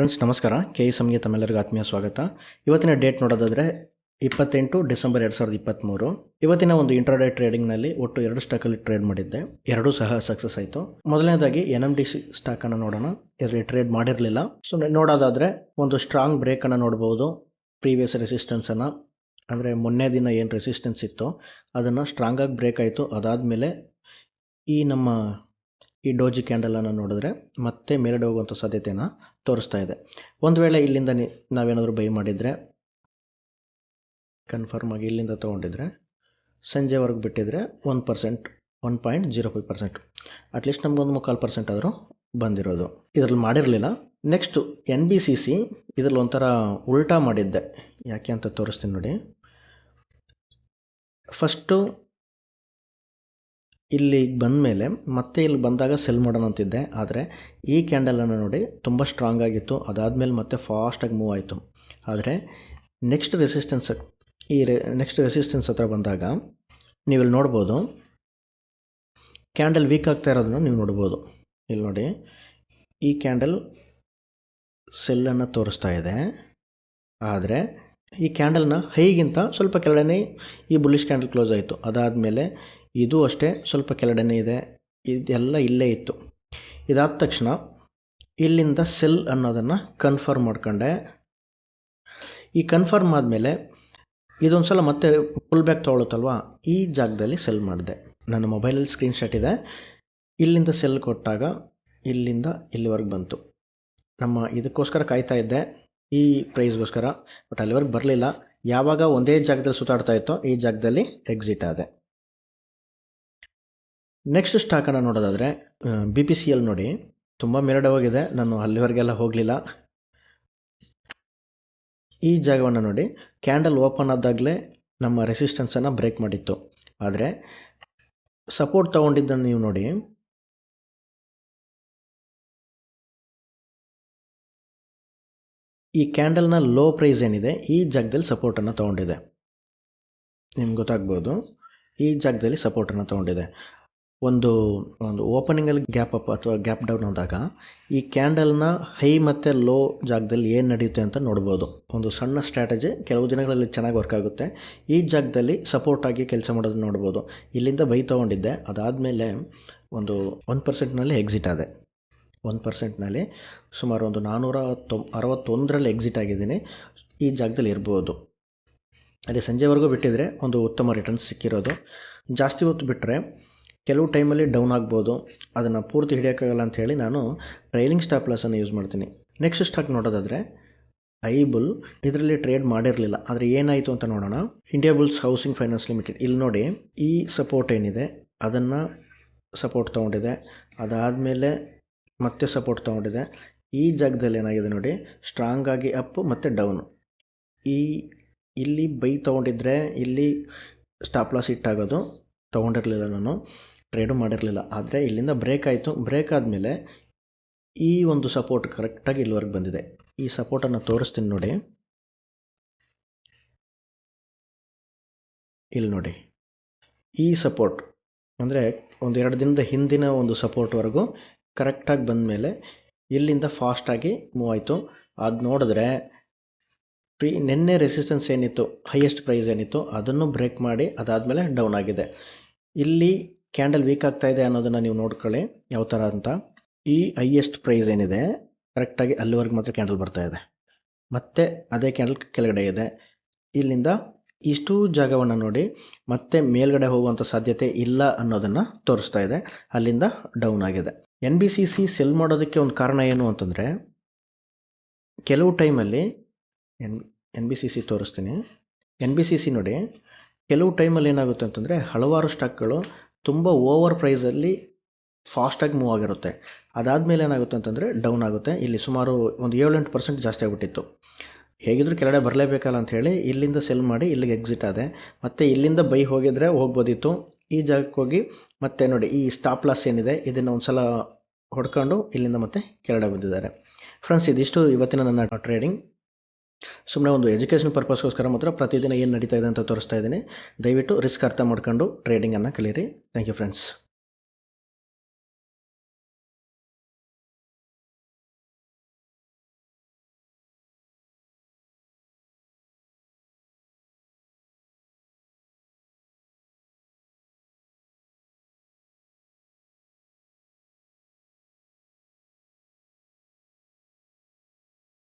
Friends ನಮಸ್ಕಾರ. K E ಸಂಗೀತ ತಮ್ಮೆಲ್ಲರಿಗೂ ಆತ್ಮೀಯ ಸ್ವಾಗತ. ಇವತ್ತಿನ ಡೇಟ್ ನೋಡೋದಾದರೆ ಇಪ್ಪತ್ತೆಂಟು ಡಿಸೆಂಬರ್ ಎರಡು ಸಾವಿರದ ಇಪ್ಪತ್ತ್ಮೂರು ಇವತ್ತಿನ ಒಂದು ಇಂಟ್ರಾಡೇ ಟ್ರೇಡಿಂಗ್ನಲ್ಲಿ ಒಟ್ಟು ಎರಡು ಸ್ಟಾಕಲ್ಲಿ ಟ್ರೇಡ್ ಮಾಡಿದ್ದೆ. ಎರಡೂ ಸಹ ಸಕ್ಸಸ್ ಆಯಿತು. ಮೊದಲನೇದಾಗಿ ಎನ್ ಎಂ ಡಿ ಸಿ ಸ್ಟಾಕನ್ನು ನೋಡೋಣ. ಇದರಲ್ಲಿ ಟ್ರೇಡ್ ಮಾಡಿರಲಿಲ್ಲ. ಸೊ ನೋಡೋದಾದರೆ ಒಂದು ಸ್ಟ್ರಾಂಗ್ ಬ್ರೇಕನ್ನು ನೋಡ್ಬೋದು. ಪ್ರೀವಿಯಸ್ ರೆಸಿಸ್ಟೆನ್ಸನ್ನು ಅಂದರೆ ಮೊನ್ನೆ ದಿನ ಏನು ರೆಸಿಸ್ಟೆನ್ಸ್ ಇತ್ತು ಅದನ್ನು ಸ್ಟ್ರಾಂಗಾಗಿ ಬ್ರೇಕ್ ಆಯಿತು. ಅದಾದಮೇಲೆ ಈ ನಮ್ಮ ಈ ಡೋಜಿ ಕ್ಯಾಂಡಲನ್ನು ನೋಡಿದ್ರೆ ಮತ್ತೆ ಮೇಲ್ಗಡೆ ಹೋಗುವಂಥ ಸಾಧ್ಯತೆಯನ್ನು ತೋರಿಸ್ತಾ ಇದೆ. ಒಂದು ವೇಳೆ ಇಲ್ಲಿಂದ ನಾವೇನಾದರೂ ಬೈ ಮಾಡಿದರೆ ಕನ್ಫರ್ಮ್ ಆಗಿ ಇಲ್ಲಿಂದ ತೊಗೊಂಡಿದ್ರೆ, ಸಂಜೆವರೆಗೆ ಬಿಟ್ಟಿದ್ರೆ one percent one point zero five percent. At least ನಮಗೊಂದು ಮುಕ್ಕಾಲು ಪರ್ಸೆಂಟ್ ಆದರೂ ಬಂದಿರೋದು. ಇದರಲ್ಲಿ ಮಾಡಿರಲಿಲ್ಲ. Next N B C C ಇದರಲ್ಲಿ ಒಂಥರ ಉಲ್ಟಾ ಮಾಡಿದ್ದೆ. ಯಾಕೆ ಅಂತ ತೋರಿಸ್ತೀನಿ ನೋಡಿ. ಫಸ್ಟು ಇಲ್ಲಿ ಬಂದ ಮೇಲೆ ಮತ್ತೆ ಇಲ್ಲಿ ಬಂದಾಗ ಸೆಲ್ ಮಾಡೋಣ ಅಂತಿದ್ದೆ. ಆದರೆ ಈ ಕ್ಯಾಂಡಲನ್ನು ನೋಡಿ ತುಂಬ ಸ್ಟ್ರಾಂಗ್ ಆಗಿತ್ತು. ಅದಾದಮೇಲೆ ಮತ್ತೆ ಫಾಸ್ಟಾಗಿ ಮೂವ್ ಆಯಿತು. ಆದರೆ ನೆಕ್ಸ್ಟ್ ರೆಸಿಸ್ಟೆನ್ಸ್ ಈ ರೆ ನೆಕ್ಸ್ಟ್ ರೆಸಿಸ್ಟೆನ್ಸ್ ಹತ್ರ ಬಂದಾಗ ನೀವು ಇಲ್ಲಿ ನೋಡ್ಬೋದು ಕ್ಯಾಂಡಲ್ ವೀಕ್ ಆಗ್ತಾ ಇರೋದನ್ನ ನೀವು ನೋಡ್ಬೋದು. ಇಲ್ಲಿ ನೋಡಿ, ಈ ಕ್ಯಾಂಡಲ್ ಸೆಲ್ಲನ್ನು ತೋರಿಸ್ತಾ ಇದೆ. ಆದರೆ ಈ ಕ್ಯಾಂಡಲ್ನ ಹೈಗಿಂತ ಸ್ವಲ್ಪ ಕೆಳಗಡೆ ಈ ಬುಲ್ಲಿಶ್ ಕ್ಯಾಂಡಲ್ ಕ್ಲೋಸ್ ಆಯಿತು. ಅದಾದಮೇಲೆ ಇದು ಅಷ್ಟೇ ಸ್ವಲ್ಪ ಕೆಳಡನೆ ಇದೆ. ಇದೆಲ್ಲ ಇಲ್ಲೇ ಇತ್ತು. ಇದಾದ ತಕ್ಷಣ ಇಲ್ಲಿಂದ ಸೆಲ್ ಅನ್ನೋದನ್ನು ಕನ್ಫರ್ಮ್ ಮಾಡ್ಕೊಂಡೆ. ಈ ಕನ್ಫರ್ಮ್ ಆದಮೇಲೆ ಇದೊಂದು ಸಲ ಮತ್ತೆ ಫುಲ್ ಬ್ಯಾಕ್ ತೊಗೊಳುತ್ತಲ್ವ? ಈ ಜಾಗದಲ್ಲಿ ಸೆಲ್ ಮಾಡಿದೆ. ನನ್ನ ಮೊಬೈಲಲ್ಲಿ ಸ್ಕ್ರೀನ್ಶಾಟ್ ಇದೆ. ಇಲ್ಲಿಂದ ಸೆಲ್ ಕೊಟ್ಟಾಗ ಇಲ್ಲಿಂದ ಇಲ್ಲಿವರೆಗೆ ಬಂತು. ನಮ್ಮ ಇದಕ್ಕೋಸ್ಕರ ಕಾಯ್ತಾ ಇದ್ದೆ. ಈ ಪ್ರೈಸ್ಗೋಸ್ಕರ ಬಟ್ ಅಲ್ಲಿವರೆಗೆ ಬರಲಿಲ್ಲ. ಯಾವಾಗ ಒಂದೇ ಜಾಗದಲ್ಲಿ ಸುತ್ತಾಡ್ತಾ ಇತ್ತೋ ಈ ಜಾಗದಲ್ಲಿ ಎಕ್ಸಿಟ್ ಆದೆ. ನೆಕ್ಸ್ಟ್ ಸ್ಟಾಕನ್ನ ನೋಡೋದಾದರೆ ಬಿ ಪಿ ಸಿ ಎಲ್ ನೋಡಿ. ತುಂಬ ಮೇರಡವಾಗಿದೆ ನಾನು ಅಲ್ಲಿವರೆಗೆಲ್ಲ ಹೋಗಲಿಲ್ಲ. ಈ ಜಾಗವನ್ನು ನೋಡಿ. ಕ್ಯಾಂಡಲ್ ಓಪನ್ ಆದಾಗಲೇ ನಮ್ಮ ರೆಸಿಸ್ಟೆನ್ಸನ್ನು ಬ್ರೇಕ್ ಮಾಡಿತ್ತು. ಆದರೆ ಸಪೋರ್ಟ್ ತೊಗೊಂಡಿದ್ದನ್ನು ನೀವು ನೋಡಿ. ಈ ಕ್ಯಾಂಡಲ್ನ ಲೋ ಪ್ರೈಸ್ ಏನಿದೆ, ಈ ಜಾಗದಲ್ಲಿ ಸಪೋರ್ಟನ್ನು ತೊಗೊಂಡಿದೆ. ನಿಮ್ಗೆ ಗೊತ್ತಾಗ್ಬೋದು. ಈ ಜಾಗದಲ್ಲಿ ಸಪೋರ್ಟನ್ನು ತೊಗೊಂಡಿದೆ. ಒಂದು ಒಂದು ಓಪನಿಂಗಲ್ಲಿ ಗ್ಯಾಪ್ ಅಪ್ ಅಥವಾ ಗ್ಯಾಪ್ ಡೌನ್ ಆದಾಗ ಈ ಕ್ಯಾಂಡಲ್ನ ಹೈ ಮತ್ತು ಲೋ ಜಾಗದಲ್ಲಿ ಏನು ನಡೆಯುತ್ತೆ ಅಂತ ನೋಡ್ಬೋದು. ಒಂದು ಸಣ್ಣ ಸ್ಟ್ರಾಟಜಿ ಕೆಲವು ದಿನಗಳಲ್ಲಿ ಚೆನ್ನಾಗಿ ವರ್ಕ್ ಆಗುತ್ತೆ. ಈ ಜಾಗದಲ್ಲಿ ಸಪೋರ್ಟ್ ಆಗಿ ಕೆಲಸ ಮಾಡೋದನ್ನ ನೋಡ್ಬೋದು. ಇಲ್ಲಿಂದ ಬೈ ತೊಗೊಂಡಿದ್ದೆ. ಅದಾದಮೇಲೆ ಒಂದು ಒನ್ ಪರ್ಸೆಂಟ್ನಲ್ಲಿ ಎಕ್ಸಿಟ್ ಆದೆ. ಒನ್ ಪರ್ಸೆಂಟ್ನಲ್ಲಿ ಸುಮಾರು ಒಂದು ನಾನ್ನೂರ ತೊ, ಅರವತ್ತೊಂದರಲ್ಲಿ ಎಕ್ಸಿಟ್ ಆಗಿದ್ದೀನಿ. ಈ ಜಾಗದಲ್ಲಿ ಇರ್ಬೋದು. ಅದೇ ಸಂಜೆವರೆಗೂ ಬಿಟ್ಟಿದ್ರೆ ಒಂದು ಉತ್ತಮ ರಿಟರ್ನ್ಸ್ ಸಿಕ್ಕಿರೋದು. ಜಾಸ್ತಿ ಹೊತ್ತು ಬಿಟ್ಟರೆ ಕೆಲವು ಟೈಮಲ್ಲಿ ಡೌನ್ ಆಗ್ಬೋದು. ಅದನ್ನು ಪೂರ್ತಿ ಹಿಡಿಯೋಕ್ಕಾಗಲ್ಲ ಅಂತ ಹೇಳಿ ನಾನು ಟ್ರೈಲಿಂಗ್ ಸ್ಟಾಪ್ ಲಾಸನ್ನು ಯೂಸ್ ಮಾಡ್ತೀನಿ. ನೆಕ್ಸ್ಟ್ ಸ್ಟಾಕ್ ನೋಡೋದಾದರೆ ಐಬುಲ್ ಇದರಲ್ಲಿ ಟ್ರೇಡ್ ಮಾಡಿರಲಿಲ್ಲ. ಆದರೆ ಏನಾಯಿತು ಅಂತ ನೋಡೋಣ. India bulls housing finance limited ಇಲ್ಲಿ ನೋಡಿ, ಈ ಸಪೋರ್ಟ್ ಏನಿದೆ, ಅದನ್ನು ಸಪೋರ್ಟ್ ತೊಗೊಂಡಿದೆ. ಅದಾದಮೇಲೆ ಮತ್ತೆ ಸಪೋರ್ಟ್ ತೊಗೊಂಡಿದೆ. ಈ ಜಾಗದಲ್ಲಿ ಏನಾಗಿದೆ ನೋಡಿ ಸ್ಟ್ರಾಂಗ್ ಆಗಿ ಅಪ್ ಮತ್ತು ಡೌನು ಈ, ಇಲ್ಲಿ ಬೈ ತೊಗೊಂಡಿದ್ರೆ ಇಲ್ಲಿ ಸ್ಟಾಪ್ ಲಾಸ್ ಇಟ್ಟಾಗೋದು ತೊಗೊಂಡಿರಲಿಲ್ಲ ನಾನು. ಟ್ರೇಡು ಮಾಡಿರಲಿಲ್ಲ. ಆದರೆ ಇಲ್ಲಿಂದ ಬ್ರೇಕ್ ಆಯಿತು. ಬ್ರೇಕ್ ಆದಮೇಲೆ ಈ ಒಂದು ಸಪೋರ್ಟ್ ಕರೆಕ್ಟಾಗಿ ಇಲ್ಲಿವರೆಗೆ ಬಂದಿದೆ. ಈ ಸಪೋರ್ಟನ್ನು ತೋರಿಸ್ತೀನಿ ನೋಡಿ. ಇಲ್ಲಿ ನೋಡಿ. ಈ ಸಪೋರ್ಟ್ ಅಂದರೆ ಒಂದು ಎರಡು ದಿನದ ಹಿಂದಿನ ಒಂದು ಸಪೋರ್ಟ್ವರೆಗೂ ಕರೆಕ್ಟಾಗಿ ಬಂದ ಮೇಲೆ ಇಲ್ಲಿಂದ ಫಾಸ್ಟಾಗಿ ಮೂವ್ ಆಯಿತು. ಅದು ನೋಡಿದ್ರೆ ಪ್ರೀ ನಿನ್ನೆ ರೆಸಿಸ್ಟೆನ್ಸ್ ಏನಿತ್ತು? ಹೈಯೆಸ್ಟ್ ಪ್ರೈಸ್ ಏನಿತ್ತು? ಅದನ್ನು ಬ್ರೇಕ್ ಮಾಡಿ ಅದಾದಮೇಲೆ ಡೌನ್ ಆಗಿದೆ. ಇಲ್ಲಿ ಕ್ಯಾಂಡಲ್ ವೀಕ್ ಆಗ್ತಾ ಇದೆ ಅನ್ನೋದನ್ನು ನೀವು ನೋಡ್ಕೊಳ್ಳಿ. ಯಾವ ಥರ ಅಂತ. ಈ ಹೈಯೆಸ್ಟ್ ಪ್ರೈಸ್ ಏನಿದೆ ಕರೆಕ್ಟಾಗಿ ಅಲ್ಲಿವರೆಗೆ ಮಾತ್ರ ಕ್ಯಾಂಡಲ್ ಬರ್ತಾ ಇದೆ. ಮತ್ತೆ ಅದೇ ಕ್ಯಾಂಡಲ್ ಕೆಳಗಡೆ ಇದೆ. ಇಲ್ಲಿಂದ ಇಷ್ಟು ಜಾಗವನ್ನು ನೋಡಿ, ಮತ್ತೆ ಮೇಲ್ಗಡೆ ಹೋಗುವಂಥ ಸಾಧ್ಯತೆ ಇಲ್ಲ ಅನ್ನೋದನ್ನು ತೋರಿಸ್ತಾ ಇದೆ. ಅಲ್ಲಿಂದ ಡೌನ್ ಆಗಿದೆ. N B C C sell ಮಾಡೋದಕ್ಕೆ ಒಂದು ಕಾರಣ ಏನು ಅಂತಂದರೆ, ಕೆಲವು ಟೈಮಲ್ಲಿ N N B C C ತೋರಿಸ್ತೀನಿ. ಎನ್ ಬಿ ಸಿ ಸಿ ನೋಡಿ, ಕೆಲವು ಟೈಮಲ್ಲಿ ಏನಾಗುತ್ತೆ ಅಂತಂದರೆ, ಹಲವಾರು ಸ್ಟಾಕ್ಗಳು ತುಂಬ ಓವರ್ ಪ್ರೈಸಲ್ಲಿ ಫಾಸ್ಟಾಗಿ ಮೂವ್ ಆಗಿರುತ್ತೆ. ಅದಾದಮೇಲೆ ಏನಾಗುತ್ತೆ ಅಂತಂದರೆ ಡೌನ್ ಆಗುತ್ತೆ. ಇಲ್ಲಿ ಸುಮಾರು ಒಂದು ಏಳೆಂಟು ಪರ್ಸೆಂಟ್ ಜಾಸ್ತಿ ಆಗಿಬಿಟ್ಟಿತ್ತು. ಹೇಗಿದ್ರು ಕೆಳಗಡೆ ಬರಲೇಬೇಕಲ್ಲ ಅಂತ ಹೇಳಿ ಇಲ್ಲಿಂದ ಸೆಲ್ ಮಾಡಿ ಇಲ್ಲಿಗೆ ಎಕ್ಸಿಟ್ ಆದೆ. ಮತ್ತು ಇಲ್ಲಿಂದ ಬೈ ಹೋಗಿದ್ರೆ ಹೋಗ್ಬೋದಿತ್ತು. ಈ ಜಾಗಕ್ಕೆ ಹೋಗಿ ಮತ್ತೆ ನೋಡಿ ಈ ಸ್ಟಾಪ್ ಲಾಸ್ ಏನಿದೆ, ಇದನ್ನು ಒಂದು ಸಲ ಹೊಡ್ಕೊಂಡು ಇಲ್ಲಿಂದ ಮತ್ತೆ ಕೆಳಗಡೆ ಬಂದಿದ್ದಾರೆ. ಫ್ರೆಂಡ್ಸ್ ಇದಿಷ್ಟು ಇವತ್ತಿನ ನನ್ನ ಟ್ರೇಡಿಂಗ್ ಸುಮ್ಮನೆ ಒಂದು ಎಜುಕೇಷನ್ ಪರ್ಪಸ್ಗೋಸ್ಕರ ಮಾತ್ರ ಪ್ರತಿದಿನ ಏನು ನಡೀತಾ ಇದೆ ಅಂತ ತೋರಿಸ್ತಾ ಇದ್ದೀನಿ. ದಯವಿಟ್ಟು ರಿಸ್ಕ್ ಅರ್ಥ ಮಾಡ್ಕೊಂಡು ಟ್ರೇಡಿಂಗನ್ನು ಕಲೀರಿ ಥ್ಯಾಂಕ್ ಯು ಫ್ರೆಂಡ್ಸ್.